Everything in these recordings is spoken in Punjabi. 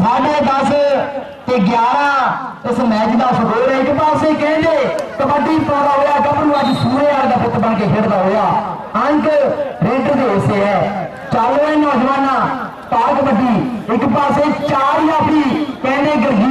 ساڑھے دس تے گیارہ اس میچ کا سکور ہے ایک پاس کہندے کبڈی پورا ہوا کبھی اچھ سورے آر کا پت بن کے کھیلتا ہوا انک ریڈر کے حصے ہے چل رہے نوجوان پا کبڈی ایک پاس چار یافی کہنے گرگی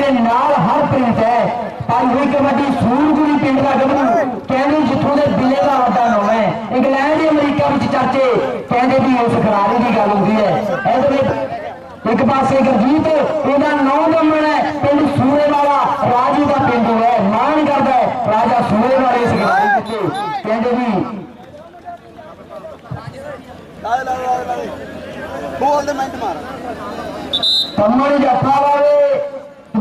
ਕਹਿੰਦੇ ਨਾਲ ਹਰਪ੍ਰੀਤ ਹੈ ਪਾਈ ਹੋਈ ਕਬੱਡੀ ਸੂਰਗੁਰੀ ਪਿੰਡ ਦਾ ਗੱਭਰੂ ਕਹਿੰਦੇ ਜਿੱਥੋਂ ਦੇ ਬਿਲੇ ਦਾ ਵੱਡਾ ਨਾਮ ਹੈ ਇੰਗਲੈਂਡ ਤੇ ਅਮਰੀਕਾ ਵਿੱਚ ਚਰਚੇ ਕਹਿੰਦੇ ਵੀ ਉਸ ਖਿਡਾਰੀ ਦੀ ਗੱਲ ਹੁੰਦੀ ਹੈ ਇਹਦੇ ਵਿੱਚ ਇੱਕ ਪਾਸੇ ਗੁਰਜੀਤ ਇਹਦਾ ਨੌ ਦਮਨ ਹੈ ਪਿੰਡ ਸੂਰੇ ਵਾਲਾ ਰਾਜੂ ਦਾ ਪਿੰਡ ਹੈ ਮਾਣ ਕਰਦਾ ਹੈ ਰਾਜਾ ਸੂਰੇ ਵਾਲੇ ਇਸ ਖਿਡਾਰੀ ਵਿੱਚ ਕਹਿੰਦੇ ਵੀ ਲਾ ਲਾ ਲਾ ਲਾ ਬੋਲ ਦੇ ਮਿੰਟ ਮਾਰ ਕੰਮਣ ਜੱਫਾ ਵਾਲੇ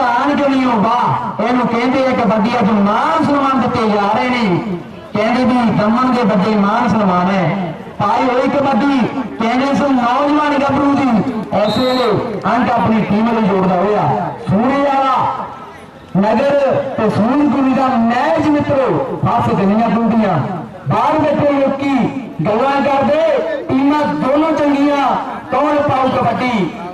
بدھان کے نہیں ہو با یہ کہتے ہیں کہ بڑی جو مان سلمان دیتے جا رہے ہیں کہتے بھی دمان کے بڑی مان سلمان ہے پائے پائی ہوئی کبڈی کہنے سے نوجوانی کا دی ایسے لے انٹ اپنی ٹیم میں جوڑتا ہویا سورج والا نگر تو کو گری نیج میچ پاس فس دنیا ٹوٹیاں باہر بیٹھے گوان کر دے ٹیم دونوں چنگیاں کون پاؤ بڑی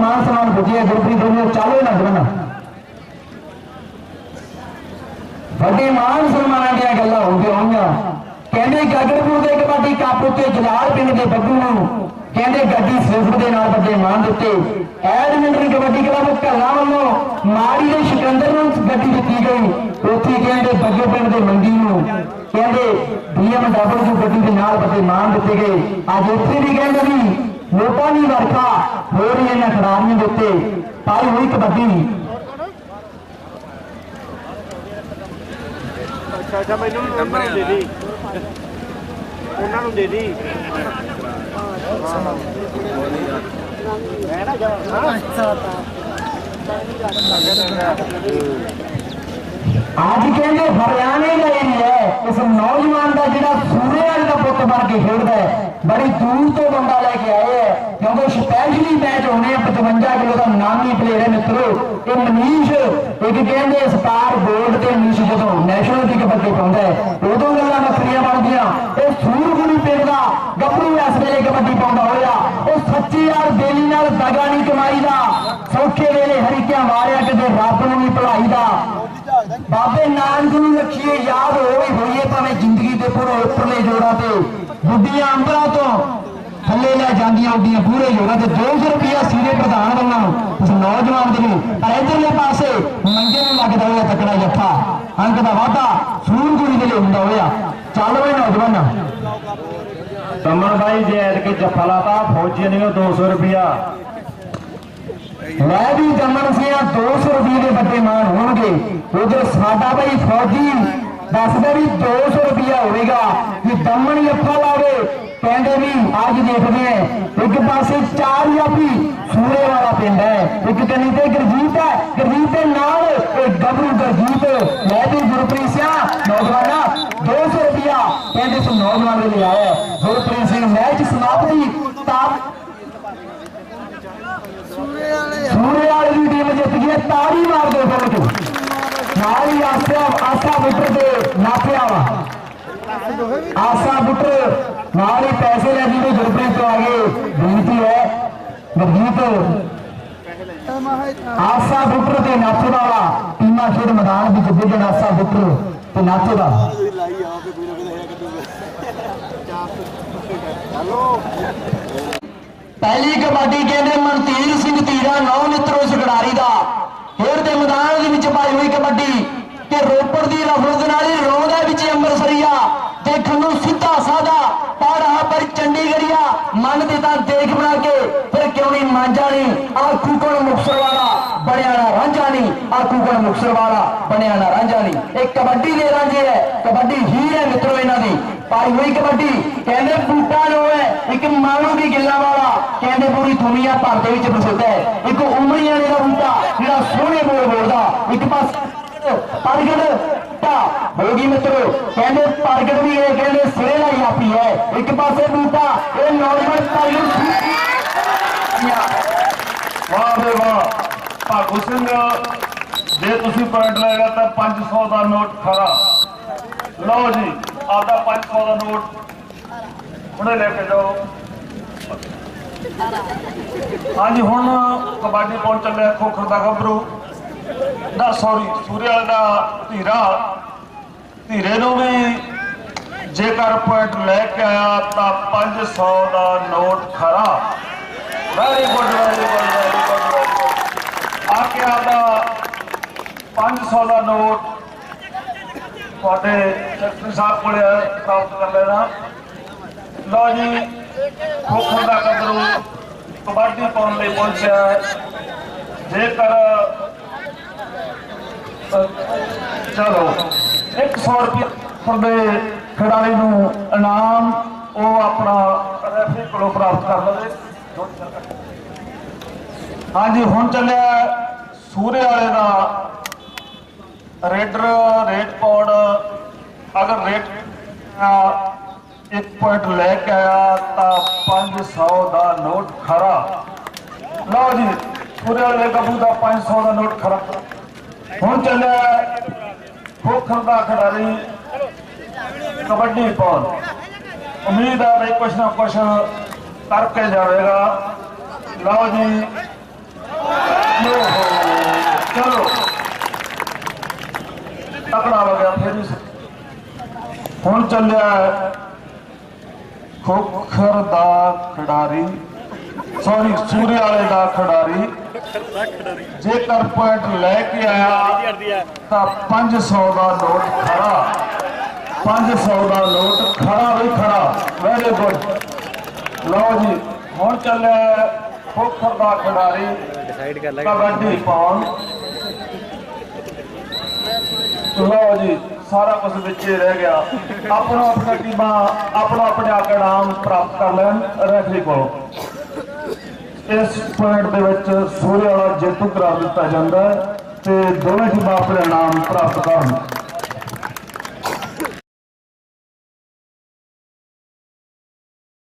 ਤੇਰੇ ਵੀ ਮਾਨ ਸਨਮਾਨ ਪੁੱਜਿਆ ਗੁਰਪ੍ਰੀਤ ਵੱਲੋਂ ਚਾਲੋ ਨਾ ਜਵਨਾ ਵੱਡੇ ਮਾਨ ਸਨਮਾਨਾਂ ਦੀਆਂ ਗੱਲਾਂ ਹੁੰਦੀਆਂ ਹੋਈਆਂ ਕਹਿੰਦੇ ਗਗਨਪੁਰ ਦੇ ਕਬੱਡੀ ਕੱਪ ਉੱਤੇ ਜਲਾਲ ਪਿੰਡ ਦੇ ਬੱਬੂ ਨੂੰ ਕਹਿੰਦੇ ਗੱਡੀ ਸਵਿਫਟ ਦੇ ਨਾਲ ਵੱਡੇ ਮਾਨ ਦਿੱਤੇ ਐਡਮਿੰਟਨ ਕਬੱਡੀ ਕਲੱਬ ਕੱਲਾ ਵੱਲੋਂ ਮਾੜੀ ਦੇ ਸਿਕੰਦਰ ਨੂੰ ਗੱਡੀ ਦਿੱਤੀ ਗਈ ਉੱਥੇ ਕਹਿੰਦੇ ਬੱਗੇ ਪਿੰਡ ਦੇ ਮੰਡੀ ਨੂੰ ਕਹਿੰਦੇ BMW ਗੱਡੀ ਦੇ ਨਾਲ ਵੱਡੇ ਮਾਨ ਦਿੱਤੇ ਗਏ ਅੱਜ ਉੱਥੇ ਵੀ ਕਹਿੰਦੇ ਵੀ ਲੋਕਾਂ ਦੀ ਵਰਖਾ ਹੋ ਰਹੀ ਹੈ ਇਹਨਾਂ ਖਿਡਾਰੀਆਂ ਦੇ ਉੱਤੇ ਪਾਈ ਹੋਈ ਕਬੱਡੀ ਅੱਛਾ ਅੱਛਾ ਮੈਨੂੰ ਉਹਨਾਂ ਨੂੰ ਦੇ ਦੀ ਉਹਨਾਂ ਨੂੰ ਦੇ ਦੀ ਮੈਂ ਨਾ ਜਾ ਅੱਜ ਕਹਿੰਦੇ ਹਰਿਆਣੇ ਦਾ ਏਰੀਆ ਹੈ ਇਸ ਨੌਜਵਾਨ ਦਾ ਜਿਹੜਾ ਸੂਰੇ ਵਾਲੇ ਦਾ ਪੁੱਤ ਬਣ ਕੇ ਖੇਡਦਾ ਹੈ ਬੜੀ ਦੂਰ ਤੋਂ ਬੰਦਾ ਲੈ ਕੇ ਆਏ ਹੈ, ਕਿਉਂਕਿ ਸਪੈਸ਼ਲੀ ਮੈਚ ਹੋਣੇ ਆ 55 ਕਿਲੋ ਦਾ ਨਾਮੀ ਪਲੇਅਰ ਹੈ ਮਿੱਤਰੋ। ਇਹ ਮਨੀਸ਼, ਇੱਕ ਕਹਿੰਦੇ ਸਟਾਰ ਗੋਲਡ ਤੇ ਮਨੀਸ਼ ਜਦੋਂ ਨੈਸ਼ਨਲ ਦੀ ਕਬੱਡੀ ਪਾਉਂਦਾ ਹੈ, ਉਦੋਂ ਗੱਲਾਂ ਵੱਖਰੀਆਂ ਬਣਦੀਆਂ। ਇਹ ਸੂਰਗੁਣੀ ਪਿੰਡ ਦਾ ਗੱਭਰੂ ਇਸ ਵੇਲੇ ਕਬੱਡੀ ਪਾਉਂਦਾ ਹੋਇਆ। ਉਹ ਸੱਚੀ ਯਾਰ ਬੇਲੀ ਨਾਲ ਦਗਾ ਨਹੀਂ ਕਮਾਈ ਦਾ, ਸੌਖੇ ਵੇਲੇ ਹਰੀਕਿਆਂ ਮਾਰਿਆ, ਕਿਤੇ ਰੱਬ ਨੂੰ ਨਹੀਂ ਭਲਾਈਦਾ ਬਾਬੇ ਨਾਨਕ ਨੂੰ ਰੱਖੀਏ, ਯਾਦ ਹੋਵੇ ਹੋਈਏ ਭਾਵੇਂ ਜ਼ਿੰਦਗੀ ਦੇ ਪੂਰੇ ਉੱਪਰਲੇ ਜੋੜਾਂ ਤੇ ਗੁੱਡੀਆਂ ਅੰਬਰਾਂ ਤੋਂ ਥੱਲੇ ਲੈ ਜਾਂਦੀਆਂ ਉੱਡੀਆਂ ਪੂਰੇ ਜੋੜਾਂ ਤੇ 200 ਰੁਪਿਆ ਸੀਰੇ ਪ੍ਰਧਾਨ ਵੱਲੋਂ ਉਸ ਨੌਜਵਾਨ ਦੇ ਲਈ। ਪਰ ਇਧਰਲੇ ਪਾਸੇ ਮੰਗੇ ਨੂੰ ਲੱਗਦਾ ਹੋਇਆ ਤਕੜਾ ਜੱਫਾ, ਅੰਕ ਦਾ ਵਾਧਾ ਸੂਰਗੁੜੀ ਦੇ ਲਈ ਹੁੰਦਾ ਹੋਇਆ। ਚੱਲ ਵੇ ਨੌਜਵਾਨ। ਕਮਲ ਬਾਈ ਜੇ ਐਡ ਜੱਫਾ ਲਾਤਾ, ਫੌਜੀ ਨੇ 200 ਰੁਪਿਆ لے بھی جمن دو سو روپیے کے بڑے مان ہو گے ادھر ساڈا بھائی فوجی دستا بھی دو سو روپیہ ہوئے گا یہ دمن یفا لاوے پینڈے بھی آج دیکھتے ہیں ایک پاسے چار یافی سورے والا پنڈ ہے ایک کنی گرجیت ہے گرجیت نال ایک گبرو گرجیت ਤਾੜੀ ਮਾਰ ਤੂੰ ਨਾਲ ਹੀ ਆਸਿਆ ਆਸਾ ਬੁੱਟਰ ਦੇ ਨਾਪਿਆ ਵਾ ਆਸਾ ਬੁੱਟਰ ਨਾਲ ਹੀ ਪੈਸੇ ਲੈ ਜਿਹਦੇ ਗੁਰਪ੍ਰੀਤ ਤੋਂ ਆ ਗਏ ਹੈ ਗਰਜੀਤ ਆਸਾ ਬੁੱਟਰ ਤੇ ਨਾਥੋ ਦਾ ਵਾ ਖੇਡ ਮੈਦਾਨ ਵਿੱਚ ਵਿਜਣ ਆਸਾ ਬੁੱਟਰ ਤੇ ਨਾਥੋ ਪਹਿਲੀ ਕਬੱਡੀ ਕਹਿੰਦੇ ਮਨਤੀਰ ਸਿੰਘ ਧੀਰਾ, ਨੌ ਮਿੱਤਰੋ ਇਸ ਦਾ। ਖੇਡ ਦੇ ਮੈਦਾਨ ਦੇ ਵਿੱਚ ਪਾਈ ਹੋਈ ਕਬੱਡੀ ਕਿ ਰੋਪੜ ਦੀ ਲਫ਼ਜ਼ ਨਾਲ ਹੀ ਰੋਂਦਾ ਵਿੱਚ ਅੰਮ੍ਰਿਤਸਰੀਆ ਦੇਖਣ ਨੂੰ ਸਿੱਧਾ ਸਾਦਾ ਪਾੜਾ ਪਰ ਚੰਡੀਗੜ੍ਹੀਆ ਮਨ ਦੇ ਤਾਂ ਦੇਖ ਬਣਾ ਕੇ ਫਿਰ ਕਿਉਂ ਨਹੀਂ ਮਾਂਜਾ ਨਹੀਂ ਆਖੂ ਕੋਣ ਮੁਕਸਰ ਵਾਲਾ ਬਣਿਆ ਨਾ ਰਾਂਝਾ ਨਹੀਂ ਆਖੂ ਕੋਣ ਮੁਕਸਰ ਵਾਲਾ ਬਣਿਆ ਨਾ ਰਾਂਝਾ ਨਹੀਂ ਇਹ ਕਬੱਡੀ ਦੇ ਰਾਂਝੇ ਹੈ ਕਬੱਡੀ ਹੀਰ ਹੈ ਮਿੱਤਰੋ ਇਹਨਾਂ ਦੀ ਪਾਈ ਹੋਈ ਕਬੱਡੀ ਕਹਿੰਦੇ ਬੂਟਾ ਜੋ ਹੈ ਇੱਕ ਮਾਣੂ ਦੀ ਗਿੱਲਾ ਵਾਲਾ ਕਹਿੰਦੇ ਪੂਰੀ ਦੁਨੀਆ ਭਰ ਦੇ ਵਿੱਚ ਪ੍ਰਸਿੱਧ ਹੈ ਸੋਹਣੇ ਬੋਲ ਬੋਲਦਾ। ਇੱਕ ਪਾਸ ਪਰਗੜ ਟਾ। ਹੋ ਗਈ ਮਿੱਤਰੋ, ਕਹਿੰਦੇ ਪਰਗੜ ਵੀ ਇਹ ਕਹਿੰਦੇ ਸਿਰੇ ਦਾ ਜਾਪੀ ਹੈ। ਇੱਕ ਪਾਸੇ ਬੂਟਾ, ਇਹ ਨੌਜਵਾਨ ਪਰਗੜ ਵਾਹ ਵੇ ਵਾਹ। ਭਾਗੂ ਸਿੰਘ, ਜੇ ਤੁਸੀਂ ਪੁਆਇੰਟ ਲੈਗਾ ਤਾਂ 500 ਦਾ ਨੋਟ ਖਰਾ ਲਓ ਜੀ, ਆਪਦਾ 500 ਦਾ ਨੋਟ ਹੁਣੇ ਲੈ ਕੇ ਜਾਓ। ਹਾਂਜੀ, ਹੁਣ ਕਬੱਡੀ ਪਹੁੰਚ ਚੱਲਿਆ ਖੋਖਰ ਦਾ ਗੱਭਰੂ। ਨਾ ਸੌਰੀ ਸੂਰੇ ਵਾਲੇ ਦਾ ਧੀਰਾ। ਧੀਰੇ ਨੂੰ ਵੀ ਜੇਕਰ ਪੁਆਇੰਟ ਲੈ ਕੇ ਆਇਆ ਤਾਂ 500 ਦਾ ਨੋਟ ਖਰਾ। Very good very good very good ਆ ਕੇ ਆਦਾ 500 ਦਾ ਨੋਟ ਤੁਹਾਡੇ ਸੈਕਟਰੀ ਸਾਹਿਬ ਕੋਲ ਪ੍ਰਾਪਤ ਕਰ ਲੈਣਾ। ਲਓ ਜੀ ਖੋਖਰ ਦਾ ਕਬਰੂ ਕਬੱਡੀ ਪਾਉਣ ਲਈ ਪਹੁੰਚਿਆ ਜੇਕਰ ਚਲੋ 100 ਰੁਪਏ ਦੇ ਖਿਡਾਰੀ ਨੂੰ ਇਨਾਮ, ਉਹ ਆਪਣਾ ਰੈਫਰੀ ਕੋਲੋਂ ਪ੍ਰਾਪਤ ਕਰ ਲਵੇ। ਹਾਂਜੀ, ਹੁਣ ਚੱਲਿਆ ਸੂਰੇ ਵਾਲੇ ਦਾ ਰੇਡਰ ਰੇਟ ਕੋਡ, ਅਗਰ ਰੇਟ ਇੱਕ ਪੁਆਇੰਟ ਲੈ ਕੇ ਆਇਆ ਤਾਂ 500 ਦਾ ਨੋਟ ਖਰਾ। ਲਓ ਜੀ ਸੂਰੇ ਵਾਲੇ ਗੱਭੂ ਦਾ 500 ਦਾ ਨੋਟ ਖਰਾ। ਹੁਣ ਚੱਲਿਆ ਖੋਖਰ ਦਾ ਖਿਡਾਰੀ, ਕਬੱਡੀ ਪਾਉਣ ਉਮੀਦ ਆ ਵੀ ਕੁਛ ਨਾ ਕੁਛ ਕਰਕੇ ਜਾਵੇਗਾ। ਲਓ ਜੀ ਚਲੋ। ਤਕੜਾ ਹੋ ਗਿਆ ਫਿਰ ਹੁਣ ਚੱਲਿਆ ਖੋਖਰ ਦਾ ਖਿਡਾਰੀ ਸੌਰੀ ਸੂਰੇ ਵਾਲੇ ਦਾ ਖਿਡਾਰੀ। ਜੇਕਰ ਪੁਆਇੰਟ ਲੈ ਕੇ ਆਇਆ, ਤਾਂ 500 ਦਾ ਨੋਟ ਖੜਾ। 500 ਦਾ ਨੋਟ ਖੜਾ ਵੀ ਖੜਾ। ਵੈਰੀ ਗੁੱਡ ਲਓ ਜੀ, ਹੁਣ ਚੱਲਿਆ ਖੋਖਰ ਦਾ ਖਿਡਾਰੀ ਡਿਸਾਈਡ ਕਰ ਲੈ ਕਬੱਡੀ ਪਾਉਣ। ਲਓ ਜੀ ਸਾਰਾ ਕੁਝ ਵਿੱਚ ਰਹਿ ਗਿਆ। ਆਪਣਾ ਆਪਣਾ ਟੀਮਾਂ, ਆਪਣਾ ਆਪਣੇ ਆਪ ਇਨਾਮ ਪ੍ਰਾਪਤ ਕਰ ਲੈਣ ਰੈਫਰੀ ਕੋਲੋਂ। ਇਸ ਪੁਆਇੰਟ ਦੇ ਵਿੱਚ ਸੂਰੇ ਵਾਲਾ ਜੇਤੂ ਕਰਾਰ ਦਿੱਤਾ ਜਾਂਦਾ ਹੈ ਤੇ ਦੋਵੇਂ ਟੀਮਾਂ ਆਪਣੇ ਇਨਾਮ ਪ੍ਰਾਪਤ ਕਰਨ।